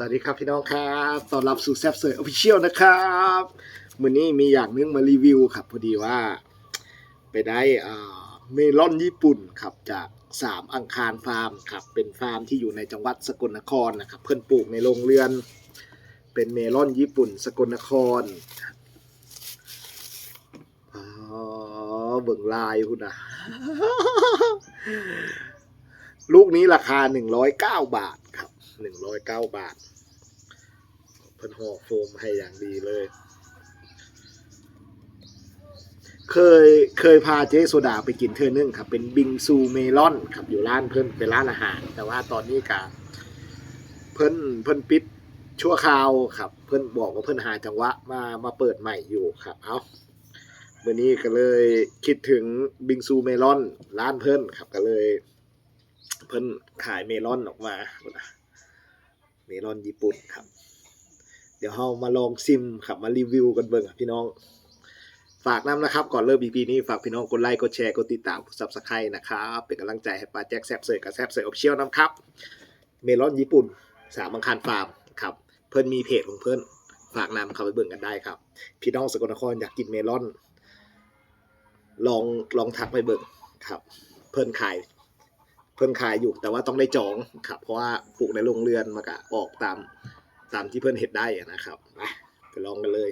สวัสดีครับพี่น้องครับต้อนรับสู่แซฟเซอร์ออฟฟิเชียลนะครับมื้อนี้มีอย่างหนึงมารีวิวครับ พอดีว่า ไปได้เมลอนญี่ปุ่นครับจากสามอังคารฟาร์มครับ เป็นฟาร์มที่อยู่ในจังหวัดสกลนครนะครับ เพื่อนปลูกในโรงเรือน เป็นเมลอนญี่ปุ่น สกลนครอ๋อเบิ่งลายคุณนะลูกนี้ราคา 109 บาท ครับ109บาท เพิ่นห่อโฟมให้อย่างดีเลย เคยเคยพาเจ๊โซดาไปกินเทอนึงครับ เป็นบิงซูเมลอนครับอยู่ร้านเพิ่นเป็นร้านอาหาร แต่ว่าตอนนี้กะเพิ่นเพิ่นปิดชั่วคราวครับ เพิ่นบอกว่าเพิ่นหาจังหวะมามาเปิดใหม่อยู่ครับ เอาวันนี้ก็เลยคิดถึงบิงซูเมลอน ร้านเพิ่นครับก็เลย เพิ่นขายเมลอนออกมา เมลอนญี่ปุ่นครับ เดี๋ยวเรามาลองซิมครับมารีวิวกันเบิ่งอะพี่น้อง ฝากน้ำนะครับ ก่อนเริ่ม EP นี้ฝากพี่น้องกดไลค์กดแชร์กดติดตามกด Subscribe นะครับ เป็นกำลังใจให้ป้าแจ็คแซบเซยกับแซบเซยออฟเชียลนะครับ เมลอนญี่ปุ่น สามังคารฟาร์มครับเพิ่นมีเพจของเพิ่นฝากนำเข้าไปเบิ่งกันได้ครับ พี่น้องสกลนครอยากกินเมลอน ลองลองทักไปเบิ่งครับ เพิ่นขาย เพิ่นขายอยู่แต่ว่าต้องได้จองครับเพราะว่าปลูกในโรงเรือนมากะออกตามตามที่เพิ่นเห็ดได้นะครับไปไปลองกันเลย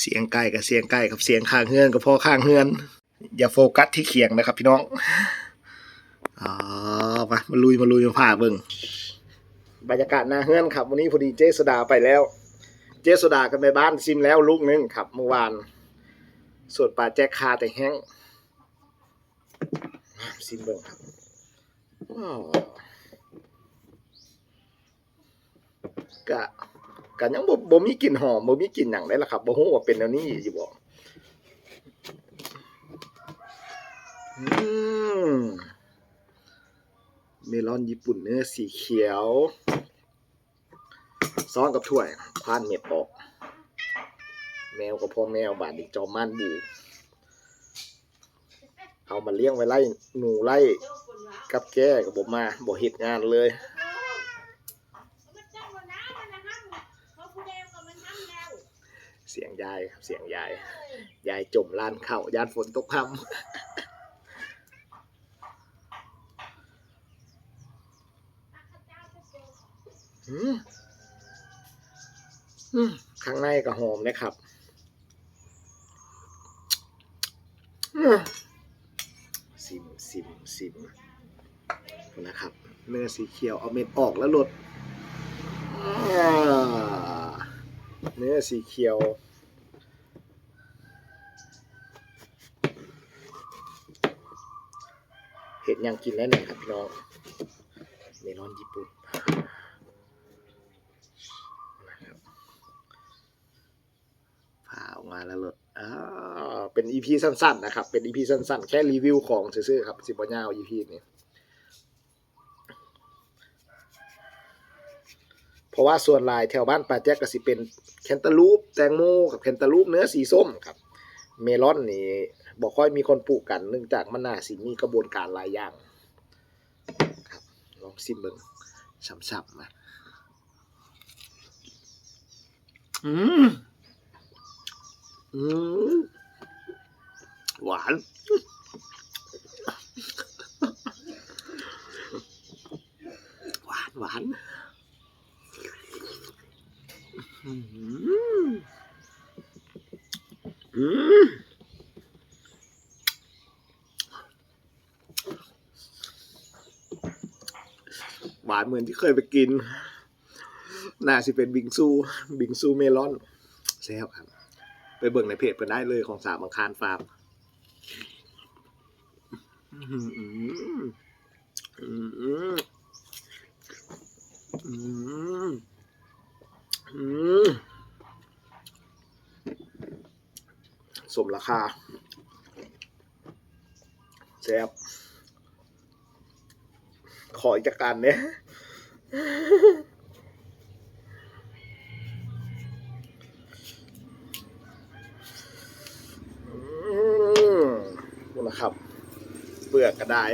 เสียงไก่กับเสียงไก่กับเสียงข้างเฮือนกับพ่อข้างเฮือน อย่าโฟกัสที่เขียงนะครับพี่น้องอ๋อมามาลุยมาลุยมาผ่าเบิ่งบรรยากาศหน้าเฮือนครับ วันนี้พอดีเจสดาไปแล้ว เจสดากันไปบ้านซิมแล้วลูกหนึงครับเมื่อวานส่วนปลาแจ็คคาแต่แห้งซิมเบิ่งครับกะกะยังบ่บ่มีกลิ่นหอมบ่มีกลิ่นหยังได้ล่ะครับบ่ฮู้ว่าเป็นแนวนี้สิบอืมเมลอนญี่ปุ่นเนื้อสีเขียว ซ้อนกับถ้วยพานเม็ดออก แมวกับพ่อแมวบาดนีจอมม่านบูเอามาเลี้ยงไว้ไล่หนูไล่กับแก้กับผมมาบ่เฮ็ดงานเลยเสียงยายครับเสียงยาย ยายจมลานเข่ายานฝนตกพำอืมอืม ข้างในก็หอมนะครับซิมซิมซิมนะครับ เนื้อสีเขียวเอาเม็ดออกแล้วหลดเนื้อสีเขียวเห็ดยังกินแล้วเนี่ยครับพี่น้องเมลอนญี่ปุ่นนะครับผ่าออก มาแล้วหลดอ่าเป็นอีพีสั้นๆนะครับ เป็นอีพีสั้นๆ แค่รีวิวของซื่อๆครับสิบวันยาวอีพีนี้เพราะว่าส่วนลายแถวบ้านป่าแจ๊กก็สิเป็นแคนตาลูปแตงโมกับแคนตาลูปเนื้อสีส้มครับ เมลอนนี่บอกค่อยมีคนปลูกกันเนื่องจากมันน่าสิมีกระบวนการหลายอย่างครับลองซิมเบิงช้ำๆมาอืม หวาน หวานหวานอืมอืมหวานเหมือนที่เคยไปกิน น่าสิเป็นบิงซู บิงซูเมลอนแซ่บครับ เบิ่งในเพจเพิ่นได้เลยของสามอังคารฟาร์มสมราคาแซ่บขออีกจักการเนี่ยอืม นะครับ เปลือกก็ได้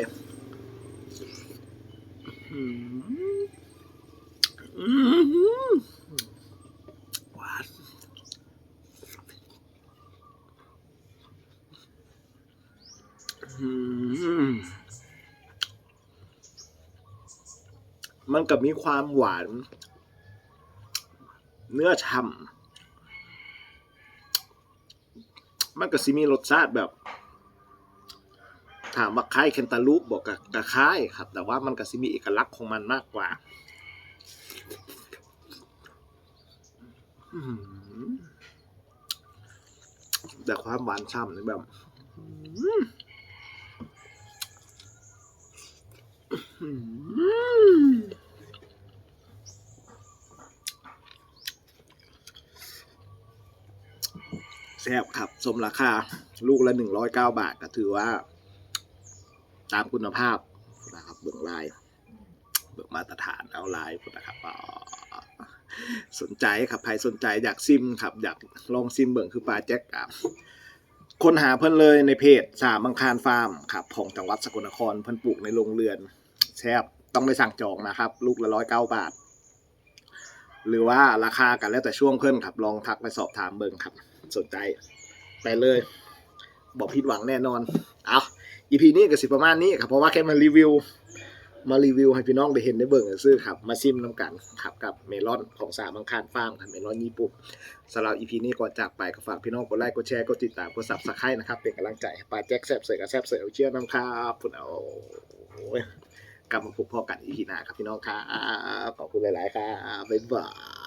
อืมหวานมันกับมีความหวาน เนื้อฉ่ำมันก็สิมีรสชาติแบบ ถามว่าคล้ายเคนตาลูปบอกกับกับคล้ายครับ แต่ว่ามันก็สิมีเอกลักษณ์ของมันมากกว่าแต่ความหวานฉ่ำนี่แบบแซ่บครับ สมราคา ลูกละหนึ่งร้อยเก้าบาทก็ถือว่า ตามคุณภาพนะครับเบื้องลายเบื้องมาตรฐานเอาลายนะครับอ๋อสนใจครับใครสนใจอยากซิมครับอยากลองซิมเบื้องคือปลาแจ็คครับคนหาเพิ่นเลยในเพจสามังคารฟาร์มครับของจังหวัดสกลนครเพิ่นปลูกในโรงเรือนแซ่บต้องไปสั่งจองนะครับ ลูกละร้อยเก้าบาท หรือว่าราคากันแล้วแต่ช่วงเพิ่นครับ ลองทักไปสอบถามเบิ่งครับ สนใจ ไปเลย บอกผิดหวังแน่นอน เอา EP นี้ก็สิประมาณนี้ครับเพราะว่าแค่มารีวิว มารีวิวให้พี่น้องได้เห็นได้เบิ่งซื้อครับ มาซิมน้ำกันครับกับเมลอนของสามังคารฟาร์มครับเมลอนญี่ปุ่นสำหรับ EP นี้ก่อนจากไปก็ฝากพี่น้องกดไลค์กดแชร์กดติดตามกดซับสไครต์นะครับเป็นกำลังใจให้ปาแจ็คแซบเสือกับแซบเสือเอาเชื่อน้ำครับพุ่นเอากลับมาพบพ่อกัน EP หน้าครับพี่น้องครับขอบคุณหลาย ๆ ครับบ๊ายบาย